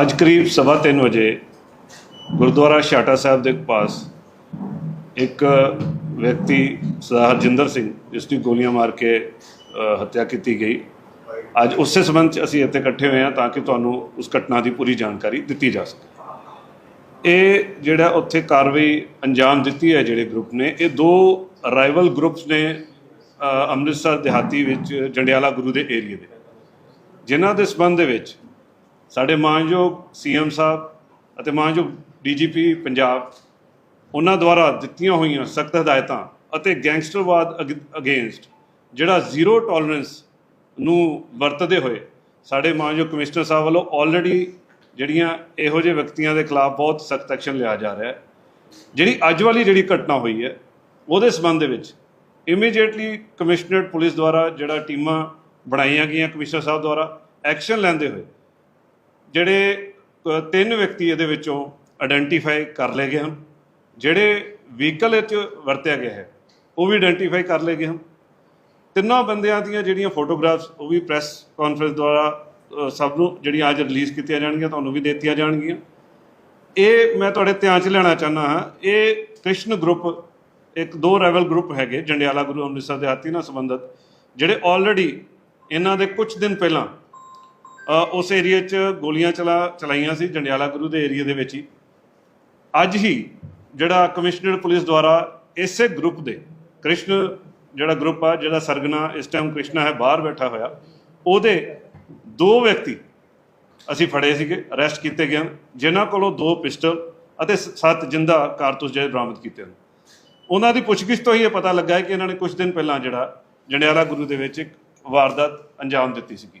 ਅੱਜ ਕਰੀਬ ਸਵਾ ਤਿੰਨ ਵਜੇ ਗੁਰਦੁਆਰਾ ਛਾਟਾ ਸਾਹਿਬ ਦੇ ਪਾਸ ਇੱਕ ਵਿਅਕਤੀ ਸਰਦਾਰ ਹਰਜਿੰਦਰ ਸਿੰਘ, ਜਿਸ ਦੀ ਗੋਲੀਆਂ ਮਾਰ ਕੇ ਹੱਤਿਆ ਕੀਤੀ ਗਈ। ਅੱਜ ਉਸੇ ਸੰਬੰਧ 'ਚ ਅਸੀਂ ਇੱਥੇ ਇਕੱਠੇ ਹੋਏ ਹਾਂ ਤਾਂ ਕਿ ਤੁਹਾਨੂੰ ਉਸ ਘਟਨਾ ਦੀ ਪੂਰੀ ਜਾਣਕਾਰੀ ਦਿੱਤੀ ਜਾ ਸਕੇ। ਇਹ ਜਿਹੜਾ ਉੱਥੇ ਕਾਰਵਾਈ ਅੰਜਾਮ ਦਿੱਤੀ ਹੈ ਜਿਹੜੇ ਗਰੁੱਪ ਨੇ, ਇਹ ਦੋ ਰਾਈਵਲ ਗਰੁੱਪਸ ਨੇ ਅੰਮ੍ਰਿਤਸਰ ਦਿਹਾਤੀ ਵਿੱਚ ਜੰਡਿਆਲਾ ਗੁਰੂ ਦੇ ਏਰੀਆ ਦੇ। ਜਿਨ੍ਹਾਂ ਦੇ ਸਬੰਧ ਦੇ ਵਿੱਚ ਸਾਡੇ ਮਾਨਯੋਗ ਸੀਐਮ ਸਾਹਿਬ ਅਤੇ ਮਾਨਯੋਗ ਡੀਜੀਪੀ ਪੰਜਾਬ, ਉਹਨਾਂ ਦੁਆਰਾ ਦਿੱਤੀਆਂ ਹੋਈਆਂ ਸਖਤ ਹਦਾਇਤਾਂ ਅਤੇ ਗੈਂਗਸਟਰਵਾਦ ਅਗੇਂਸਟ ਜਿਹੜਾ ਜ਼ੀਰੋ ਟੋਲਰੈਂਸ ਨੂੰ ਵਰਤਦੇ ਹੋਏ ਸਾਡੇ ਮਾਨਯੋਗ ਕਮਿਸ਼ਨਰ ਸਾਹਿਬ ਵੱਲੋਂ ਆਲਰੇਡੀ ਜਿਹੜੀਆਂ ਇਹੋ ਜਿਹੇ ਵਿਅਕਤੀਆਂ ਦੇ ਖਿਲਾਫ ਬਹੁਤ ਸਖਤ ਐਕਸ਼ਨ ਲਿਆ ਜਾ ਰਿਹਾ ਹੈ। ਜਿਹੜੀ ਅੱਜ ਵਾਲੀ ਜਿਹੜੀ ਘਟਨਾ ਹੋਈ ਹੈ, ਉਹਦੇ ਸਬੰਧ ਦੇ ਵਿੱਚ ਇਮੀਡੀਏਟਲੀ ਕਮਿਸ਼ਨਰੇਟ ਪੁਲਿਸ ਦੁਆਰਾ ਜਿਹੜਾ ਟੀਮਾਂ ਬਣਾਈਆਂ ਗਈਆਂ ਕਮਿਸ਼ਨਰ ਸਾਹਿਬ ਦੁਆਰਾ ਐਕਸ਼ਨ ਲੈਂਦੇ ਹੋਏ ਜਿਹੜੇ ਤਿੰਨ ਵਿਅਕਤੀ ਇਹਦੇ ਵਿੱਚੋਂ ਆਇਡੈਂਟੀਫਾਈ ਕਰ ਲਏ ਗਏ ਹਨ। ਜਿਹੜੇ ਵਹੀਕਲ ਵਿੱਚ ਵਰਤਿਆ ਗਿਆ ਹੈ, ਉਹ ਵੀ ਆਇਡੈਂਟੀਫਾਈ ਕਰ ਲਏ ਗਏ ਹਨ। ਤਿੰਨਾਂ ਬੰਦਿਆਂ ਦੀਆਂ ਜਿਹੜੀਆਂ ਫੋਟੋਗ੍ਰਾਫਸ ਉਹ ਵੀ ਪ੍ਰੈਸ ਕਾਨਫਰੰਸ ਦੁਆਰਾ ਸਭ ਨੂੰ ਜਿਹੜੀਆਂ ਅੱਜ ਰਿਲੀਜ਼ ਕੀਤੀਆਂ ਜਾਣਗੀਆਂ, ਤੁਹਾਨੂੰ ਵੀ ਦਿੱਤੀਆਂ ਜਾਣਗੀਆਂ। ਇਹ ਮੈਂ ਤੁਹਾਡੇ ਧਿਆਨ 'ਚ ਲੈਣਾ ਚਾਹੁੰਦਾ ਹਾਂ, ਇਹ ਕ੍ਰਿਸ਼ਨ ਗਰੁੱਪ ਇੱਕ ਦੋ ਰੈਵਲ ਗਰੁੱਪ ਹੈਗੇ, ਜੰਡਿਆਲਾ ਗੁਰੂ ਅੰਮ੍ਰਿਤਸਰ ਦੇ ਹਾਤੀ ਨਾਲ ਸੰਬੰਧਿਤ, ਜਿਹੜੇ ਆਲਰੇਡੀ ਇਹਨਾਂ ਦੇ ਕੁਝ ਦਿਨ ਪਹਿਲਾਂ ਉਸ ਏਰੀਆ 'ਚ ਗੋਲੀਆਂ ਚਲਾ, ਚਲਾਈਆਂ ਸੀ, ਜੰਡਿਆਲਾ ਗੁਰੂ ਦੇ ਏਰੀਆ ਦੇ ਵਿੱਚ ਹੀ। ਅੱਜ ਹੀ ਜਿਹੜਾ ਕਮਿਸ਼ਨਰ ਪੁਲਿਸ ਦੁਆਰਾ ਇਸੇ ਗਰੁੱਪ ਦੇ, ਕ੍ਰਿਸ਼ਨ ਜਿਹੜਾ ਗਰੁੱਪ ਆ, ਜਿਹੜਾ ਸਰਗਨਾ, ਇਸ ਟਾਈਮ ਕ੍ਰਿਸ਼ਨਾ ਹੈ, ਬਾਹਰ ਬੈਠਾ ਹੋਇਆ, ਉਹਦੇ ਦੋ ਵਿਅਕਤੀ ਅਸੀਂ ਫੜੇ ਸੀਗੇ ਅਰੈਸਟ ਕੀਤੇ ਗਏ ਹਨ, ਜਿਨ੍ਹਾਂ ਕੋਲੋਂ ਦੋ ਪਿਸਟਲ ਅਤੇ ਸੱਤ ਜਿੰਦਾ ਕਾਰਤੂਸ ਜਿਹੜੇ ਬਰਾਮਦ ਕੀਤੇ ਹਨ। ਉਹਨਾਂ ਦੀ ਪੁੱਛਗਿੱਛ ਤੋਂ ਹੀ ਇਹ ਪਤਾ ਲੱਗਾ ਹੈ ਕਿ ਇਹਨਾਂ ਨੇ ਕੁਝ ਦਿਨ ਪਹਿਲਾਂ ਜਿਹੜਾ ਜੰਡਿਆਲਾ ਗੁਰੂ ਦੇ ਵਿੱਚ ਇੱਕ ਵਾਰਦਾਤ ਅੰਜਾਮ ਦਿੱਤੀ ਸੀਗੀ।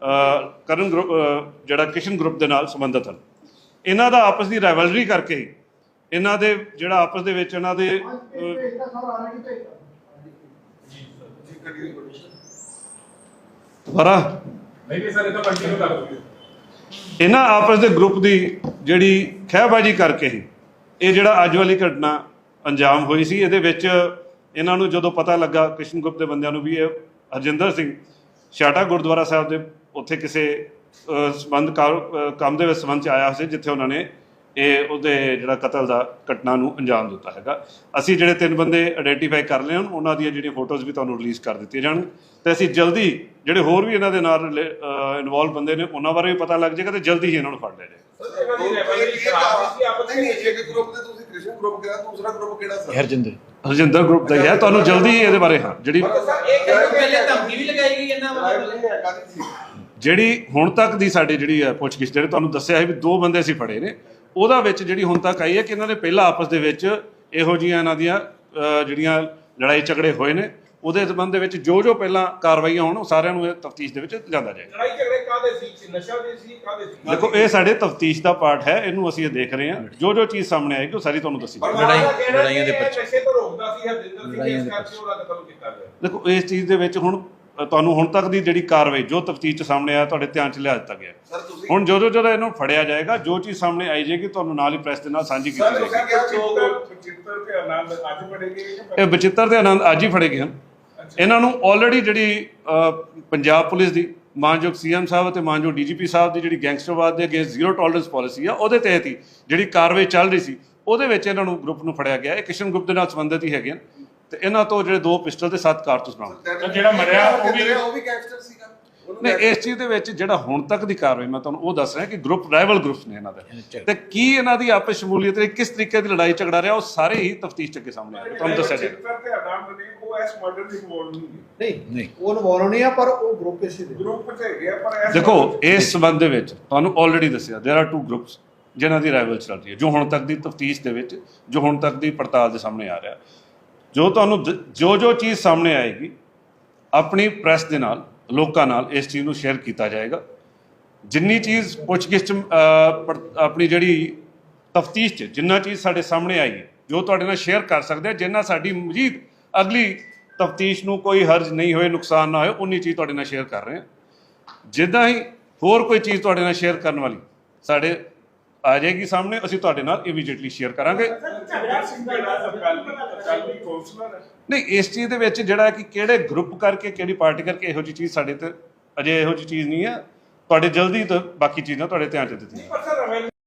ਕਰਨ ਗਰੁੱਪ ਜਿਹੜਾ ਕਿਸ਼ਨ ਗਰੁੱਪ ਦੇ ਨਾਲ ਸੰਬੰਧਿਤ ਹਨ। ਇਹਨਾਂ ਦਾ ਆਪਸ ਦੀ ਰਾਈਵਲਰੀ ਕਰਕੇ ਹੀ, ਇਹਨਾਂ ਦੇ ਜਿਹੜਾ ਆਪਸ ਦੇ ਵਿੱਚ ਇਹਨਾਂ ਦੇ ਦੁਬਾਰਾ ਨਹੀਂ ਨਹੀਂ ਸਰ ਇਹ ਤਾਂ ਕੰਟੀਨਿਊ ਕਰ ਦਿਓ ਇਹਨਾਂ ਆਪਸ ਦੇ ਗਰੁੱਪ ਦੀ ਜਿਹੜੀ ਖਹਿਬਾਜੀ ਕਰਕੇ ਹੀ, ਇਹ ਜਿਹੜਾ ਅੱਜ ਵਾਲੀ ਘਟਨਾ ਅੰਜਾਮ ਹੋਈ ਸੀ, ਇਹਦੇ ਵਿੱਚ ਇਹਨਾਂ ਨੂੰ ਜਦੋਂ ਪਤਾ ਲੱਗਾ ਕ੍ਰਿਸ਼ਨ ਗਰੁੱਪ ਦੇ ਬੰਦਿਆਂ ਨੂੰ ਵੀ ਇਹ ਹਰਜਿੰਦਰ ਸਿੰਘ, ਛਾਟਾ ਗੁਰਦੁਆਰਾ ਸਾਹਿਬ ਦੇ ਉੱਥੇ ਕਿਸੇ ਸੰਬੰਧ ਕੰਮ ਦੇ ਵਿੱਚ ਸੰਬੰਧ ਚ ਆਇਆ ਸੀ ਜਿੱਥੇ ਉਹਨਾਂ ਨੇ ਇਹ ਉਹਦੇ ਜਿਹੜਾ ਕਤਲ ਦਾ ਘਟਨਾ ਨੂੰ ਅੰਜਾਮ ਦਿੱਤਾ ਹੈਗਾ। ਅਸੀਂ ਜਿਹੜੇ ਤਿੰਨ ਬੰਦੇ ਆਇਡੈਂਟੀਫਾਈ ਕਰ ਲਏ ਹਨ ਉਹਨਾਂ ਦੀਆਂ ਜਿਹੜੀਆਂ ਫੋਟੋਜ਼ ਵੀ ਤੁਹਾਨੂੰ ਰਿਲੀਜ਼ ਕਰ ਦਿੱਤੀਆਂ ਜਾਣ। ਤੇ ਅਸੀਂ ਜਲਦੀ ਜਿਹੜੇ ਹੋਰ ਵੀ ਇਹਨਾਂ ਦੇ ਨਾਲ ਇਨਵੋਲਵ ਬੰਦੇ ਨੇ ਉਹਨਾਂ ਬਾਰੇ ਵੀ ਪਤਾ ਲੱਗ ਜਾਏਗਾ ਤੇ ਜਲਦੀ ਹੀ ਇਹਨਾਂ ਨੂੰ ਫੜ ਲਿਆ ਜਾਏਗਾ। ਹਰਜਿੰਦਰ। ਹਰਜਿੰਦਰ ਗਰੁੱਪ ਦਾ ਹੀ ਹੈ ਤੁਹਾਨੂੰ ਜਲਦੀ ਹੀ ਇਹਦੇ ਬਾਰੇ ਹਾਂ ਜਿਹੜੀ ਸਰ ਇਹ ਇਹ ਪਹਿਲੇ ਧਮਕੀ ਵੀ ਲਗਾਈ ਗਈ ਇਹਨਾਂ ਵੱਲੋਂ ਰਾਈਵਲਰੀ ਹੈ ਕਾਹਦੀ ਸੀ ਜਿਹੜੀ ਹੁਣ ਤੱਕ ਦੀ ਸਾਡੀ ਜਿਹੜੀ ਹੈ ਪੁੱਛਗਿੱਛ ਜਿਹੜੇ ਤੁਹਾਨੂੰ ਦੱਸਿਆ ਹੈ ਵੀ ਦੋ ਬੰਦੇ ਅਸੀਂ ਫੜੇ ਨੇ ਉਹਦਾ ਵਿੱਚ ਜਿਹੜੀ ਹੁਣ ਤੱਕ ਆਈ ਹੈ ਕਿ ਇਹਨਾਂ ਨੇ ਪਹਿਲਾਂ ਆਪਸ ਦੇ ਵਿੱਚ ਇਹੋ ਜਿਹੀਆਂ ਇਹਨਾਂ ਦੀਆਂ ਜਿਹੜੀਆਂ ਲੜਾਈ ਝਗੜੇ ਹੋਏ ਨੇ ਉਹਦੇ ਸੰਬੰਧ ਦੇ ਵਿੱਚ ਜੋ ਜੋ ਪਹਿਲਾਂ ਕਾਰਵਾਈਆਂ ਹੋਣ ਉਹ ਸਾਰਿਆਂ ਨੂੰ ਇਹ ਤਫਤੀਸ਼ ਦੇ ਵਿੱਚ ਜਾਂਦਾ ਜਾਏਗਾ। ਲੜਾਈ ਝਗੜੇ ਕਾਦੇ ਸੀ? ਨਸ਼ਾ ਦੇ ਸੀ? ਕਾਦੇ ਸੀ? ਦੇਖੋ ਇਹ ਸਾਡੇ ਤਫਤੀਸ਼ ਦਾ ਪਾਰਟ ਹੈ ਇਹਨੂੰ ਅਸੀਂ ਇਹ ਦੇਖ ਰਹੇ ਹਾਂ। ਜੋ ਜੋ ਚੀਜ਼ ਸਾਹਮਣੇ ਆਏਗੀ ਉਹ ਸਾਰੀ ਤੁਹਾਨੂੰ ਦੱਸੀ ਜਾਏਗੀ। ਲੜਾਈ- ਲੜਾਈਆਂ ਦੇ। ਨਸ਼ੇ ਤੋਂ ਰੋਕਦਾ ਸੀ ਹਰਜਿੰਦਰ ਸਿੰਘ ਇਸ ਕਰਕੇ ਉਹਦਾ ਕਤਲ ਕੀਤਾ ਗਿਆ। ਦੇਖੋ ਇਸ ਚੀਜ਼ ਦੇ ਵਿੱਚ ਹੁਣ ਤੁਹਾਨੂੰ ਹੁਣ ਤੱਕ ਦੀ ਜਿਹੜੀ ਕਾਰਵਾਈ ਜੋ ਤਫਤੀਸ਼ ਚ ਸਾਹਮਣੇ ਆਇਆ ਤੁਹਾਡੇ ਧਿਆਨ ਚ ਲਿਆ ਦਿੱਤਾ ਗਿਆ। ਹੁਣ ਜਦੋਂ ਜਦੋਂ ਇਹਨੂੰ ਫੜਿਆ ਜਾਏਗਾ ਜੋ ਚੀਜ਼ ਸਾਹਮਣੇ ਆਈ ਜਾਏਗੀ ਤੁਹਾਨੂੰ ਨਾਲ ਹੀ ਪ੍ਰੈਸ ਦੇ ਨਾਲ ਸਾਂਝੀ ਕੀਤੀ ਸਰ ਜਾਏਗੀ। ਤੁਸੀਂ ਕਿਹਾ ਚਿੱਤਰ ਚਿੱਤਰ ਤੇ ਆਨੰਦ ਅੱਜ ਪੜੇਗੇ ਇਹ ਬਚਿੱਤਰ ਤੇ ਆਨੰਦ ਅੱਜ ਹੀ ਫੜੇ ਗਏ ਹਨ ਇਹਨਾਂ ਨੂੰ ਆਲਰੇਡੀ ਜਿਹੜੀ ਪੰਜਾਬ ਪੁਲਿਸ ਦੀ ਮਾਨਯੋਗ ਸੀਐਮ ਸਾਹਿਬ ਅਤੇ ਮਾਨਯੋਗ ਡੀਜੀਪੀ ਸਾਹਿਬ ਦੀ ਜਿਹੜੀ ਗੈਂਗਸਟਰਵਾਦ ਦੇ ਅਗੇਂਸਟ ਜ਼ੀਰੋ ਟੋਲਰੈਂਸ ਪਾਲਿਸੀ ਆ ਉਹਦੇ ਤਹਿਤ ਹੀ ਜਿਹੜੀ ਕਾਰਵਾਈ ਚੱਲ ਰਹੀ ਸੀ ਉਹਦੇ ਵਿੱਚ ਇਹਨਾਂ ਨੂੰ ਗਰੁੱਪ ਨੂੰ ਫੜਿਆ ਗਿਆ। ਇਹ ਕਿਸ਼ਨ ਗਰੁੱਪ ਦੇ ਨਾਲ ਸੰਬੰਧਿਤ ਹੀ ਹੈਗੇ ਹਨ। ਤੇ ਇਹਨਾਂ ਤੋਂ ਜਿਹੜੇ ਦੋ ਪਿਸਟਲ ਤੇ ਸੱਤ ਕਾਰਤੂਸ ਬਰਾਮਦ ਤਾਂ ਜਿਹੜਾ ਮਰਿਆ ਉਹ ਵੀ- ਉਹ ਵੀ ਗੈਂਗਸਟਰ ਸੀਗਾ ਉਹਨੂੰ ਨਹੀਂ ਇਸ ਚੀਜ਼ ਦੇ ਵਿੱਚ ਜਿਹੜਾ ਹੁਣ ਤੱਕ ਦੀ ਕਾਰਵਾਈ ਮੈਂ ਤੁਹਾਨੂੰ ਉਹ ਦੱਸ ਰਿਹਾ ਕਿ ਗਰੁੱਪ ਰਾਈਵਲ ਗਰੁੱਪਸ ਨੇ ਇਹਨਾਂ ਦੇ ਤੇ ਕੀ ਇਹਨਾਂ ਦੀ ਆਪਸ ਸ਼ਮੂਲੀਅਤ ਰਹੀ ਕਿਸ ਤਰੀਕੇ ਦੀ ਲੜਾਈ ਝਗੜਾ ਰਿਹਾ ਉਹ ਸਾਰੇ ਹੀ ਤਫਤੀਸ਼ ਚ ਅੱਗੇ ਸਾਹਮਣੇ ਆਏ ਤੁਹਾਨੂੰ ਦੱਸਿਆ ਜਾਏਗਾ ਚਿੱਤਰ ਤੇ ਆਨੰਦ ਨੇ ਉਹ ਇਸ ਮਰਡਰ ਦੀ ਇਨਵੋਲਵ ਨਹੀਂ ਨਹੀਂ ਨਹੀਂ ਉਹ ਇਨਵੋਲਵ ਨਹੀਂ ਆ ਪਰ ਉਹ ਗਰੁੱਪ ਇਸੇ ਦੇ ਗਰੁੱਪ ਚ ਹੈਗੇ ਆ ਪਰ ਇਸ ਦੇਖੋ murder 'ਚ- ਇਸ ਸਬੰਧ ਦੇ ਵਿੱਚ ਤੁਹਾਨੂੰ ਆਲਰੇਡੀ ਦੱਸਿਆ देयर ਆਰ ਟੂ ਗਰੁੱਪਸ ਜਿਨ੍ਹਾਂ ਦੀ ਰਾਈਵਲ ਚੱਲ ਰਹੀ ਹੈ ਜੋ ਹੁਣ ਤੱਕ ਦੀ ਤਫਤੀਸ਼ ਦੇ ਵਿੱਚ ਜੋ ਹੁਣ ਤੱਕ ਦੀ ਪੜਤਾਲ ਦੇ ਸਾਹਮਣੇ ਆ ਰਿਹਾ ਜੋ ਤੁਹਾਨੂੰ ਜੋ ਜੋ ਚੀਜ਼ ਸਾਹਮਣੇ ਆਏਗੀ ਆਪਣੀ ਪ੍ਰੈਸ ਦੇ ਨਾਲ ਲੋਕਾਂ ਨਾਲ ਇਸ ਚੀਜ਼ ਨੂੰ ਸ਼ੇਅਰ ਕੀਤਾ ਜਾਏਗਾ। ਜਿੰਨੀ ਚੀਜ਼ ਪੁੱਛਗਿੱਛ 'ਚ, ਆਪਣੀ ਜਿਹੜੀ ਤਫਤੀਸ਼ 'ਚ ਜਿੰਨਾ ਚੀਜ਼ ਸਾਡੇ ਸਾਹਮਣੇ ਆਈ ਜੋ ਤੁਹਾਡੇ ਨਾਲ ਸ਼ੇਅਰ ਕਰ ਸਕਦੇ ਆ ਜਿੰਨਾ ਸਾਡੀ ਮਜੀਦ ਅਗਲੀ ਤਫਤੀਸ਼ ਨੂੰ ਕੋਈ ਹਰਜ ਨਹੀਂ ਹੋਏ ਨੁਕਸਾਨ ਨਾ ਹੋਏ ਉਨੀ ਚੀਜ਼ ਤੁਹਾਡੇ ਨਾਲ ਸ਼ੇਅਰ ਕਰ ਰਹੇ ਹਾਂ ਜਿੱਦਾਂ ਹੀ ਹੋਰ ਕੋਈ ਚੀਜ਼ ਤੁਹਾਡੇ ਨਾਲ ਸ਼ੇਅਰ ਕਰਨ ਵਾਲੀ ਸਾਡੇ ਆ ਜਾਏਗੀ ਸਾਹਮਣੇ, ਅਸੀਂ ਤੁਹਾਡੇ ਨਾਲ ਇਮੀਡੀਏਟਲੀ ਸ਼ੇਅਰ ਕਰਾਂਗੇ। ਨਹੀਂ, ਇਸ ਚੀਜ਼ ਦੇ ਵਿੱਚ ਜਿਹੜਾ ਕਿ ਕਿਹੜੇ ਗਰੁੱਪ ਕਰਕੇ, ਕਿਹੜੀ ਪਾਰਟੀ ਕਰਕੇ ਇਹੋ ਜਿਹੀ ਚੀਜ਼ ਸਾਡੇ ਤੇ ਅਜੇ ਇਹੋ ਜਿਹੀ ਚੀਜ਼ ਨਹੀਂ ਹੈ। ਤੁਹਾਡੇ ਜਲਦੀ ਤੋਂ ਬਾਕੀ ਚੀਜ਼ਾਂ ਤੁਹਾਡੇ ਧਿਆਨ ਚ ਦਿੱਤੀਆਂ